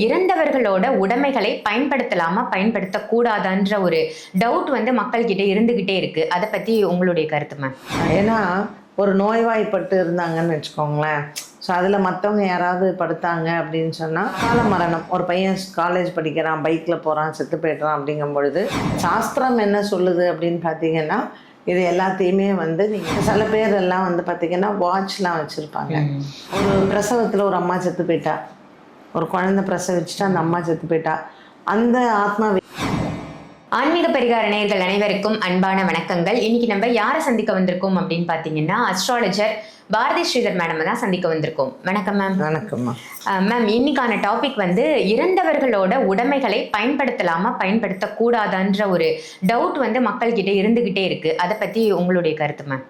இறந்தவர்களோட உடைமைகளை பயன்படுத்தலாமா பயன்படுத்தக்கூடாதான்ற ஒரு டவுட் வந்து மக்கள்கிட்ட இருந்துகிட்டே இருக்கு. அதை பத்தி உங்களுடைய கருத்து மேம் ஏன்னா ஒரு நோய்வாய்ப்பட்டு இருந்தாங்கன்னு வச்சுக்கோங்களேன். ஸோ அதில் மற்றவங்க யாராவது படுத்தாங்க அப்படின்னு சொன்னால் கால மரணம். ஒரு பையன் காலேஜ் படிக்கிறான் பைக்கில் போகிறான் செத்து போய்ட்றான் அப்படிங்கும் பொழுது சாஸ்திரம் என்ன சொல்லுது அப்படின்னு பார்த்தீங்கன்னா இது எல்லாத்தையுமே வந்து நீங்கள் சில பேர் எல்லாம் வந்து பார்த்தீங்கன்னா வாட்ச்லாம் வச்சுருப்பாங்க. ஒரு பிரசவத்தில் ஒரு அம்மா செத்து போயிட்டா. ஒரு குழந்தை பிரசவிச்சுட்டு அந்த அம்மா செத்து போயிட்டா. அந்த ஆத்மா ஆன்மீக பரிகார நேயர்கள் அனைவருக்கும் அன்பான வணக்கங்கள். இன்னைக்கு நம்ம யாரை சந்திக்க வந்திருக்கோம் அப்படின்னு பாத்தீங்கன்னா அஸ்ட்ராலஜர் பாரதி ஸ்ரீதர் மேடம் தான் சந்திக்க வந்திருக்கோம். வணக்கம் மேம் வணக்கம்மா மேம் இன்னைக்கான டாபிக் வந்து இறந்தவர்களோட உடைமைகளை பயன்படுத்தலாமா பயன்படுத்தக்கூடாதான்ற ஒரு டவுட் வந்து மக்கள்கிட்ட இருந்துகிட்டே இருக்கு. அதை பத்தி உங்களுடைய கருத்து மேம்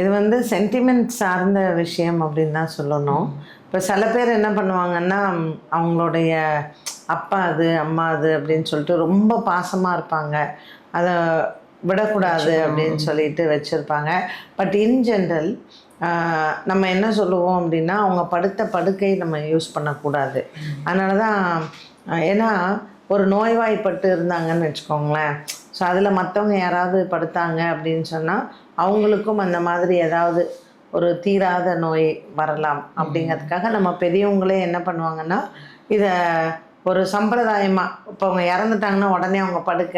இது வந்து சென்டிமெண்ட் சார்ந்த விஷயம் அப்படின்னு தான் சொல்லணும். இப்போ சில பேர் என்ன பண்ணுவாங்கன்னா அவங்களுடைய அப்பா அது அம்மா அது அப்படின்னு சொல்லிட்டு ரொம்ப பாசமாக இருப்பாங்க. அதை விடக்கூடாது அப்படின்னு சொல்லிட்டு வச்சுருப்பாங்க. பட் இன் ஜென்ரல் நம்ம என்ன சொல்லுவோம் அப்படின்னா அவங்க படுத்த படுக்கை நம்ம யூஸ் பண்ணக்கூடாது. அதனால தான் ஏன்னா ஒரு நோய்வாய்ப்பட்டு இருந்தாங்கன்னு வச்சுக்கோங்களேன். ஸோ அதில் மற்றவங்க யாராவது படுத்தாங்க அப்படின்னு சொன்னால் அவங்களுக்கும் அந்த மாதிரி ஏதாவது ஒரு தீராத நோய் வரலாம் அப்படிங்கிறதுக்காக நம்ம பெரியவங்களே என்ன பண்ணுவாங்கன்னா இதை ஒரு சம்பிரதாயமாக இப்போ அவங்க இறந்துட்டாங்கன்னா உடனே அவங்க படுக்க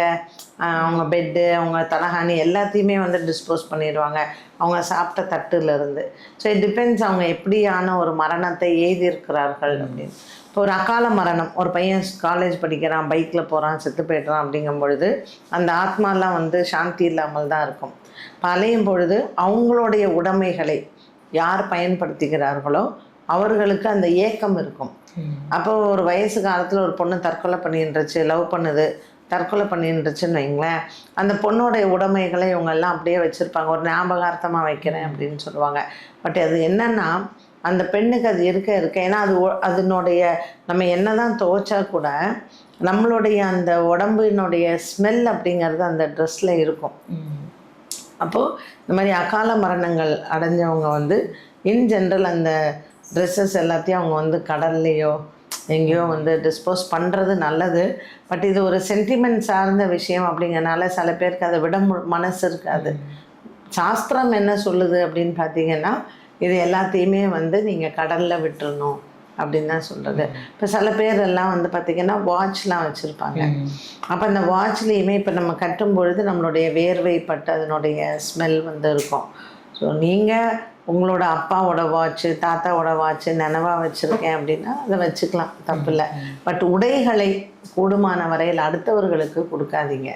அவங்க பெட்டு அவங்க தலகாணி எல்லாத்தையுமே வந்து டிஸ்போஸ் பண்ணிடுவாங்க. அவங்க சாப்பிட்ட தட்டுலேருந்து ஸோ இட் டிபெண்ட்ஸ் அவங்க எப்படியான ஒரு மரணத்தை எழுதியிருக்கிறார்கள் அப்படின்னு. இப்போ ஒரு அகால மரணம். ஒரு பையன் காலேஜ் படிக்கிறான் பைக்கில் போகிறான் செத்து போய்ட்றான் அப்படிங்கும் பொழுது அந்த ஆத்மாலாம் வந்து சாந்தி இல்லாமல் தான் இருக்கும். இப்போ அலையும் பொழுது அவங்களுடைய உடைமைகளை யார் பயன்படுத்துகிறார்களோ அவர்களுக்கு அந்த ஏக்கம் இருக்கும். அப்போ ஒரு வயசு காலத்தில் ஒரு பொண்ணு தற்கொலை பண்ணின்றுச்சு லவ் பண்ணுது. தற்கொலை பண்ணின்றுச்சுன்னு வைங்களேன். அந்த பொண்ணோடைய உடைமைகளை இவங்க எல்லாம் அப்படியே வச்சுருப்பாங்க. ஒரு ஞாபகார்த்தமாக வைக்கிறேன் அப்படின்னு சொல்லுவாங்க. பட் அது என்னன்னா அந்த பெண்ணுக்கு அது இருக்க இருக்க. ஏன்னா அது அதனுடைய நம்ம என்னதான் துவைச்சா கூட நம்மளுடைய அந்த உடம்பினுடைய ஸ்மெல் அப்படிங்கிறது அந்த ட்ரெஸ்ஸில் இருக்கும். அப்போது இந்த மாதிரி அகால மரணங்கள் அடைஞ்சவங்க வந்து இன் ஜென்ரல் அந்த ட்ரெஸ்ஸஸ் எல்லாத்தையும் அவங்க வந்து கடல்லையோ எங்கேயோ வந்து டிஸ்போஸ் பண்ணுறது நல்லது. பட் இது ஒரு சென்டிமெண்ட் சார்ந்த விஷயம் அப்படிங்கறனால சில பேருக்கு அதை விட மு- மனசு இருக்காது. சாஸ்திரம் என்ன சொல்லுது அப்படின்னு பார்த்தீங்கன்னா இது எல்லாத்தையுமே வந்து நீங்கள் கடலில் விட்டுறணும் அப்படின்னு தான் சொல்கிறது இப்போ சில பேர் எல்லாம் வந்து பார்த்திங்கன்னா வாட்ச்லாம் வச்சுருப்பாங்க. அப்போ அந்த வாட்ச்லேயுமே இப்போ நம்ம கட்டும் பொழுது நம்மளுடைய வேர்வை பட்டு அதனுடைய ஸ்மெல் வந்து இருக்கும். ஸோ நீங்கள் உங்களோட அப்பாவோட வாட்ச்சு தாத்தாவோட வாட்ச்சு நினைவாக வச்சுருக்கேன் அப்படின்னா அதை வச்சுக்கலாம் தப்பில்லை. பட் உடைகளை கூடுமான வரையில் அடுத்தவர்களுக்கு கொடுக்காதீங்க.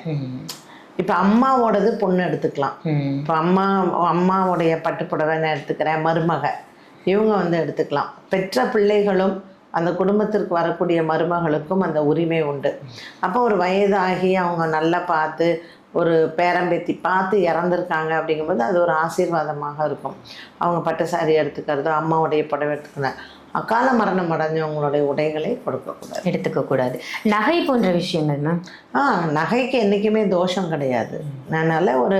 இப்போ அம்மாவோடது பொண்ணு எடுத்துக்கலாம். இப்போ அம்மா அம்மாவுடைய பட்டுப்புடவை நான் எடுத்துக்கிறேன் மருமக. இவங்க வந்து எடுத்துக்கலாம். பெற்ற பிள்ளைகளும் அந்த குடும்பத்திற்கு வரக்கூடிய மருமகளுக்கும் அந்த உரிமை உண்டு. அப்போ ஒரு வயதாகி அவங்க நல்லா பார்த்து ஒரு பேரம்பேத்தி பார்த்து இறந்துருக்காங்க அப்படிங்கும்போது அது ஒரு ஆசீர்வாதமாக இருக்கும். அவங்க பட்டு சாரி எடுத்துக்கிறதோ அம்மாவுடைய புடவை எடுத்துக்கிறேன் அகால மரணம் அடைஞ்சவங்களுடைய உடைகளை கொடுக்கக்கூடாது. எடுத்துக்க கூடாது நகை போன்ற விஷயங்கள் மேம் ஆ நகைக்கு என்றைக்குமே தோஷம் கிடையாது. அதனால் ஒரு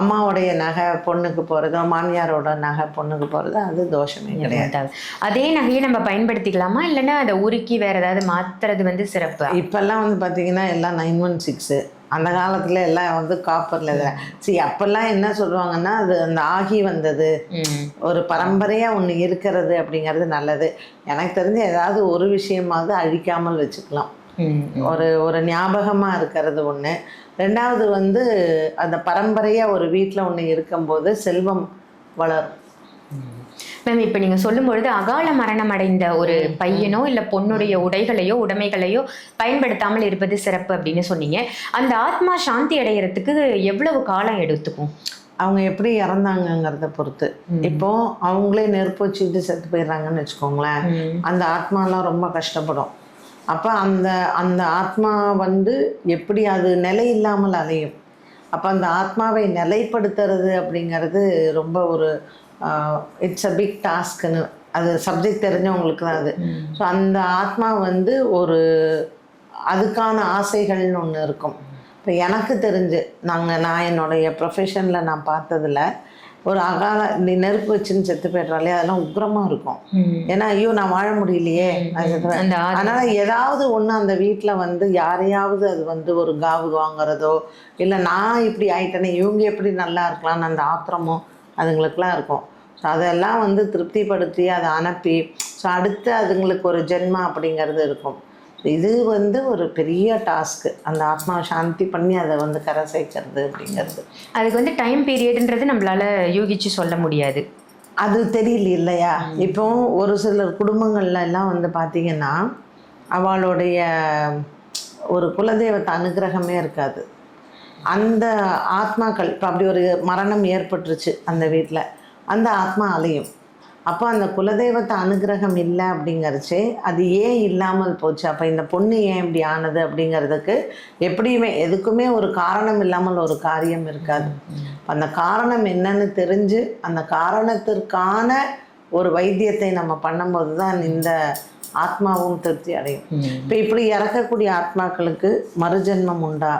அம்மாவுடைய நகை பொண்ணுக்கு போகிறதோ மாமியாரோட நகை பொண்ணுக்கு போகிறதோ அது தோஷமே கிடையாது. அதே நகையை நம்ம பயன்படுத்திக்கலாமா? இல்லைன்னா அதை உருக்கி வேற ஏதாவது மாத்துறது வந்து சிறப்பு? இப்போல்லாம் வந்து பார்த்தீங்கன்னா எல்லாம் நைன் ஒன் சிக்ஸு அந்த காலத்தில் எல்லாம் வந்து காப்பரில் இதில் சரி அப்போல்லாம் என்ன சொல்லுவாங்கன்னா அது அந்த ஆகி வந்தது. ஒரு பரம்பரையாக ஒன்று இருக்கிறது அப்படிங்கிறது நல்லது. எனக்கு தெரிஞ்சு ஏதாவது ஒரு விஷயமாவது அழிக்காமல் வச்சுக்கலாம். ஒரு ஒரு ஞாபகமாக இருக்கிறது ஒன்று ரெண்டாவது வந்து அந்த பரம்பரையாக ஒரு வீட்டில் ஒன்று இருக்கும்போது செல்வம் வளரும். மேம் இப்போ நீங்க சொல்லும் பொழுது அகால மரணம் அடைந்த ஒரு பையனோ இல்ல பொண்ணுடைய உடைகளையோ உடைமைகளையோ பயன்படுத்தாமல் இருப்பது சிறப்பு அப்படின்னு சொன்னீங்க. அந்த ஆத்மா சாந்தி அடையறதுக்கு எவ்வளவு காலம் எடுத்துக்கும்? அவங்க எப்படி இறந்தாங்கங்கிறத பொறுத்து. இப்போ அவங்களே நெருப்பு வச்சுக்கிட்டு செத்து போயிடுறாங்கன்னு வச்சுக்கோங்களேன். அந்த ஆத்மாலாம் ரொம்ப கஷ்டப்படும். அப்போ அந்த அந்த ஆத்மா வந்து எப்படி அது நிலை இல்லாமல் அலையும்? அப்போ அந்த ஆத்மாவை நிலைப்படுத்துறது அப்படிங்கிறது ரொம்ப ஒரு இட்ஸ் அ பிக் டாஸ்க்குன்னு அது சப்ஜெக்ட் தெரிஞ்சவங்களுக்கு தான் அது. ஸோ அந்த ஆத்மா வந்து ஒரு அதுக்கான ஆசைகள்னு ஒன்று இருக்கும். இப்போ எனக்கு தெரிஞ்சு நாங்கள் நான் என்னுடைய ப்ரொஃபஷனில் நான் பார்த்ததில் ஒரு அகால நீ நெருப்பு வச்சுன்னு செத்து போயிடுறாலே அதெல்லாம் உக்கிரமாக இருக்கும். ஏன்னா ஐயோ நான் வாழ முடியலையே. அதனால ஏதாவது ஒண்ணு அந்த வீட்ல வந்து யாரையாவது அது வந்து ஒரு காவு வாங்குறதோ இல்லை நான் இப்படி ஆயிட்டேனே இவங்க எப்படி நல்லா இருக்கலாம்னு அந்த ஆத்திரமோ அதுங்களுக்குலாம் இருக்கும். ஸோ அதெல்லாம் வந்து திருப்திப்படுத்தி அதை அனுப்பி ஸோ அடுத்து அதுங்களுக்கு ஒரு ஜென்மா அப்படிங்கிறது இருக்கும். இது வந்து ஒரு பெரிய டாஸ்க்கு அந்த ஆத்மா சாந்தி பண்ணி அதை வந்து கரை சேர்க்கறது அப்படிங்கிறது. அதுக்கு வந்து டைம் பீரியட்ன்றது நம்மளால யூகிச்சு சொல்ல முடியாது. அது தெரியல இல்லையா? இப்போ ஒரு சிலர் குடும்பங்கள்ல எல்லாம் வந்து பார்த்தீங்கன்னா அவளுடைய ஒரு குலதெய்வத்தை அனுகிரகமே இருக்காது. அந்த ஆத்மாக்கள் இப்போ அப்படி ஒரு மரணம் ஏற்பட்டுருச்சு அந்த வீட்டில் அந்த ஆத்மா அலையும் அப்போ அந்த குலதெய்வத்தை அனுகிரகம் இல்லை அப்படிங்கிறச்சே அது ஏன் இல்லாமல் போச்சு? அப்போ இந்த பொண்ணு ஏன் இப்படி ஆனது அப்படிங்கிறதுக்கு எப்படியுமே எதுக்குமே ஒரு காரணம் இல்லாமல் ஒரு காரியம் இருக்காது. அந்த காரணம் என்னன்னு தெரிஞ்சு அந்த காரணத்திற்கான ஒரு வைத்தியத்தை நம்ம பண்ணும்போது தான் இந்த ஆத்மாவும் திருப்தி அடையும். இப்போ இப்படி இறக்கக்கூடிய ஆத்மாக்களுக்கு மறுஜென்மம் உண்டா?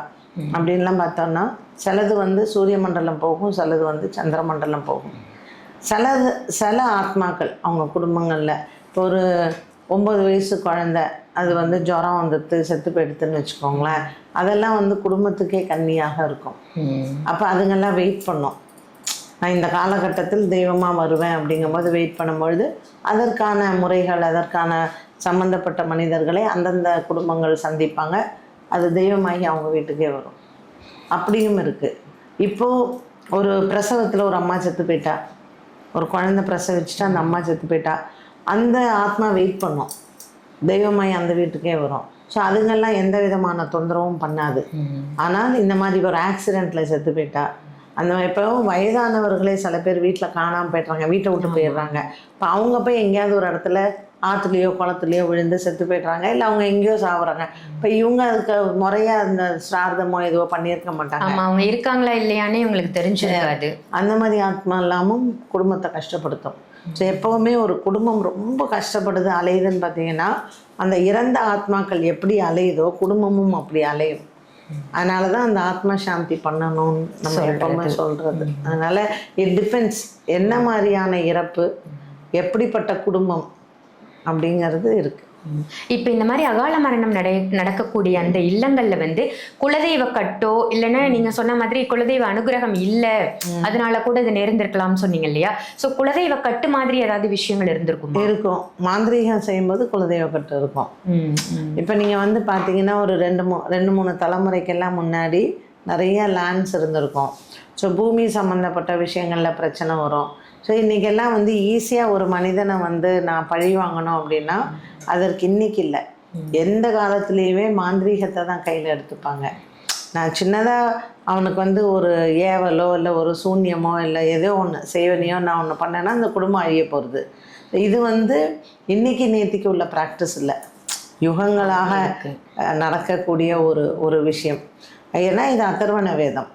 அப்படின்லாம் பார்த்தோம்னா சிலது வந்து சூரிய மண்டலம் போகும் சிலது வந்து சந்திர மண்டலம் போகும். சிலது சில ஆத்மாக்கள் அவங்க குடும்பங்களில். இப்போ ஒரு ஒம்பது வயசு குழந்த அது வந்து ஜுரம் வந்துட்டு செத்து போயிடுதுன்னு வச்சுக்கோங்களேன். அதெல்லாம் வந்து குடும்பத்துக்கே கன்னியாக இருக்கும். அப்போ அதுங்கெல்லாம் வெயிட் பண்ணும். நான் இந்த காலகட்டத்தில் தெய்வமாக வருவேன் அப்படிங்கும்போது வெயிட் பண்ணும்பொழுது அதற்கான முறைகள் அதற்கான சம்பந்தப்பட்ட மனிதர்களை அந்தந்த குடும்பங்கள் சந்திப்பாங்க. அது தெய்வமாகி அவங்க வீட்டுக்கே வரும். அப்படியும் இருக்குது இப்போது ஒரு பிரசவத்தில் ஒரு அம்மா செத்து போயிட்டா ஒரு குழந்தை பிரசவிச்சுட்டு அந்த அம்மா செத்து போயிட்டா அந்த ஆத்மா வெயிட் பண்ணும். தெய்வமாய் அந்த வீட்டுக்கே வரும். ஸோ அதுங்கெல்லாம் எந்த விதமான தொந்தரவும் பண்ணாது. ஆனால் இந்த மாதிரி ஒரு ஆக்சிடெண்ட்டில் செத்து போயிட்டா அந்த இப்போ வயதானவர்களே சில பேர் வீட்டில் காணாமல் போயிடுறாங்க வீட்டை விட்டு போயிடுறாங்க. இப்போ அவங்க போய் எங்கேயாவது ஒரு இடத்துல ஆற்றுலையோ குளத்துலையோ விழுந்து செத்து போயிடுறாங்க. இல்லை அவங்க எங்கேயோ சாப்பிட்றாங்க இப்போ இவங்க அதுக்கு முறையாக அந்த சிரார்த்தமோ எதுவோ பண்ணியிருக்க மாட்டாங்க. ஆமா அவங்க இருக்காங்களா இல்லையானே உங்களுக்கு தெரிஞ்சிருக்காது. அந்த மாதிரி ஆத்மா இல்லாமல் குடும்பத்தை கஷ்டப்படுத்தும். ஸோ எப்போவுமே ஒரு குடும்பம் ரொம்ப கஷ்டப்படுது அலையுதுன்னு பார்த்தீங்கன்னா அந்த இறந்த ஆத்மாக்கள் எப்படி அலையுதோ குடும்பமும் அப்படி அலையும். அதனால தான் அந்த ஆத்மா சாந்தி பண்ணணும்னு நம்ம எப்பவுமே சொல்றது. அதனால இட் டிபெண்ட்ஸ் என்ன மாதிரியான இறப்பு எப்படிப்பட்ட குடும்பம் அப்படிங்கிறது இருக்கு. இப்போ இந்த மாதிரி அகால மரணம் நடை நடக்கக்கூடிய அந்த இல்லங்கள்ல வந்து குலதெய்வ கட்டோ இல்லைன்னா நீங்க சொன்ன மாதிரி குலதெய்வ அனுகிரகம் இல்ல அதனால கூட இது நேர்ந்திருக்கலாம்னு சொன்னீங்க இல்லையா? சோ குலதெய்வ கட்டு மாதிரி ஏதாவது விஷயங்கள் இருந்திருக்குமா? இருக்கும். மாந்திரீகம் செய்யும்போது குலதெய்வ கட்டு இருக்கும். இப்போ நீங்கள் வந்து பார்த்தீங்கன்னா ஒரு ரெண்டு மூ ரெண்டு மூணு தலைமுறைக்கெல்லாம் முன்னாடி நிறைய லேண்ட்ஸ் இருந்திருக்கும். ஸோ பூமி சம்மந்தப்பட்ட விஷயங்களில் பிரச்சனை வரும். ஸோ இன்றைக்கெல்லாம் வந்து ஈஸியாக ஒரு மனிதனை வந்து நான் பழி வாங்கணும் அப்படின்னா அதற்கு இன்னைக்கு இல்லை. எந்த காலத்துலேயுமே மாந்திரீகத்தை தான் கையில் எடுத்துப்பாங்க. நான் சின்னதாக அவனுக்கு வந்து ஒரு ஏவலோ இல்லை ஒரு சூன்யமோ இல்லை ஏதோ ஒன்று செய்வனையோ நான் ஒன்று பண்ணேன்னா அந்த குடும்பம் அழிய போகிறது இது வந்து இன்னைக்கு நேத்திக்கு உள்ள ப்ராக்டிஸ் இல்லை. யுகங்களாக நடக்கக்கூடிய ஒரு ஒரு விஷயம். ஏன்னா இது அதர்வண வேதம்.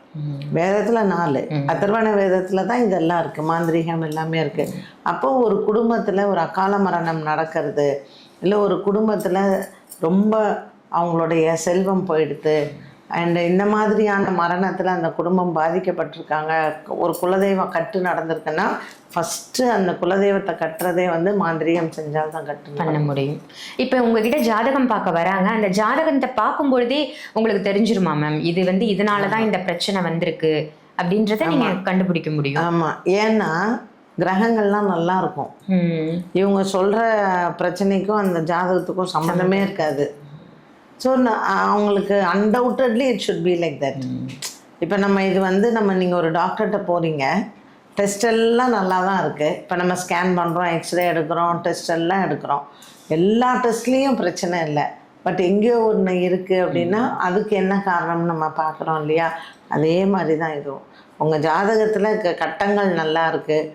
வேதத்தில் நாலு. அதர்வண வேதத்தில் தான் இதெல்லாம் இருக்குது மாந்திரீகம் எல்லாமே இருக்குது அப்போ ஒரு குடும்பத்தில் ஒரு அகால மரணம் நடக்கிறது இல்லை ஒரு குடும்பத்தில் ரொம்ப அவங்களுடைய செல்வம் போயிடுது அண்ட் இந்த மாதிரியான மரணத்தில் அந்த குடும்பம் பாதிக்கப்பட்டிருக்காங்க. ஒரு குலதெய்வ கட்டு நடந்திருக்குன்னா ஃபஸ்ட்டு அந்த குலதெய்வத்தை கட்டுறதே வந்து மாந்திரீகம் செஞ்சால் தான் கட்டணும் பண்ண முடியும். இப்போ உங்ககிட்ட ஜாதகம் பார்க்க வராங்க. அந்த ஜாதகத்தை பார்க்கும் பொழுதே உங்களுக்கு தெரிஞ்சிருமா மேம் இது வந்து இதனால தான் இந்த பிரச்சனை வந்திருக்கு அப்படின்றத நீங்க கண்டுபிடிக்க முடியும். ஆமாம் ஏன்னா கிரகங்கள்லாம் நல்லா இருக்கும். இவங்க சொல்கிற பிரச்சனைக்கும் அந்த ஜாதகத்துக்கும் சம்மந்தமே இருக்காது. ஸோ அவங்களுக்கு undoubtedly it should be like that இப்போ நம்ம இது வந்து நம்ம நீங்கள் ஒரு டாக்டர்கிட்ட போகிறீங்க டெஸ்ட் எல்லாம் நல்லா தான் இருக்குது இப்போ நம்ம ஸ்கேன் பண்ணுறோம் எக்ஸ்ரே எடுக்கிறோம் டெஸ்ட் எல்லாம் எடுக்கிறோம். எல்லா டெஸ்ட்லேயும் பிரச்சனை இல்லை. பட் எங்கேயோ ஒன்று இருக்குது அப்படின்னா அதுக்கு என்ன காரணம்னு நம்ம பார்க்குறோம் இல்லையா? அதே மாதிரி தான் இதுவும் உங்கள் ஜாதகத்தில் கட்டங்கள் நல்லா இருக்குது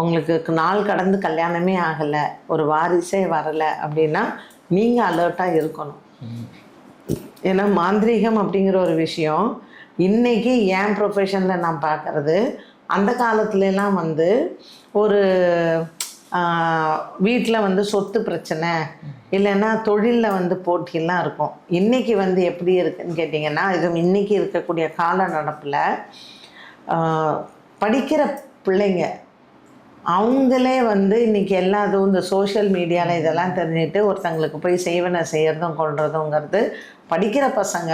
உங்களுக்கு நாள் கடந்து கல்யாணமே ஆகலை. ஒரு வாரிசே வரலை அப்படின்னா நீங்கள் அலர்ட்டாக இருக்கணும். ஏன்னா மாந்திரீகம் அப்படிங்கிற ஒரு விஷயம் இன்றைக்கி என் ப்ரொஃபஷனில் நான் பார்க்குறது அந்த காலத்துலலாம் வந்து ஒரு வீட்டில் வந்து சொத்து பிரச்சனை இல்லைன்னா தொழிலில் வந்து போட்டியெல்லாம் இருக்கும். இன்னைக்கு வந்து எப்படி இருக்குன்னு கேட்டிங்கன்னா இது இன்றைக்கி இருக்கக்கூடிய கால நடப்பில் படிக்கிற பிள்ளைங்க அவங்களே வந்து இன்றைக்கி எல்லா இதுவும் இந்த சோஷியல் மீடியாவில் இதெல்லாம் தெரிஞ்சுட்டு ஒருத்தங்களுக்கு போய் செய்வனை செய்கிறதும் கொள்றதுங்கிறது படிக்கிற பசங்க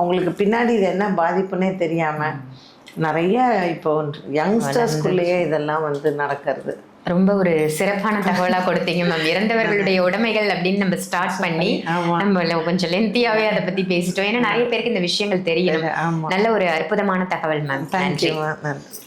அவங்களுக்கு பின்னாடி இது என்ன பாதிப்புன்னே தெரியாமல் நிறைய இப்போ யங்ஸ்டர்ஸ்குள்ளேயே இதெல்லாம் வந்து நடக்கிறது. ரொம்ப ஒரு சிறப்பான தகவலா கொடுத்தீங்க மேம் இறந்தவர்களுடைய உடைமைகள் அப்படின்னு நம்ம ஸ்டார்ட் பண்ணி. நம்ம கொஞ்சம் லென்த்தியாவே அதை பத்தி பேசிட்டோம். ஏன்னா நிறைய பேருக்கு இந்த விஷயங்கள் தெரியணும். நல்ல ஒரு அற்புதமான தகவல் மேம் தேங்க்யூ நன்றி.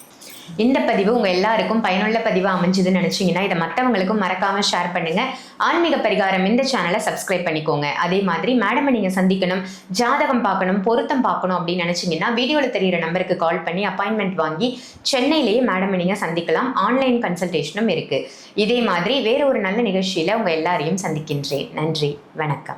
இந்த பதிவு உங்க எல்லாருக்கும் பயனுள்ள பதிவாக அமைஞ்சதுன்னு நினைச்சீங்கன்னா இதை மற்றவங்களுக்கும் மறக்காம ஷேர் பண்ணுங்க. ஆன்மீக பரிகாரம் இந்த சேனலை சப்ஸ்கிரைப் பண்ணிக்கோங்க. அதே மாதிரி மேடமை நீங்க சந்திக்கணும் ஜாதகம் பார்க்கணும் பொருத்தம் பார்க்கணும் அப்படின்னு நினைச்சீங்கன்னா வீடியோல தெரியுற நம்பருக்கு கால் பண்ணி அப்பாயின்மெண்ட் வாங்கி சென்னையிலேயே மேடமை நீங்க சந்திக்கலாம். ஆன்லைன் கன்சல்டேஷனும் இருக்கு. இதே மாதிரி வேற ஒரு நல்ல நிகழ்ச்சியில உங்க எல்லாரையும் சந்திக்கின்றேன். நன்றி வணக்கம்.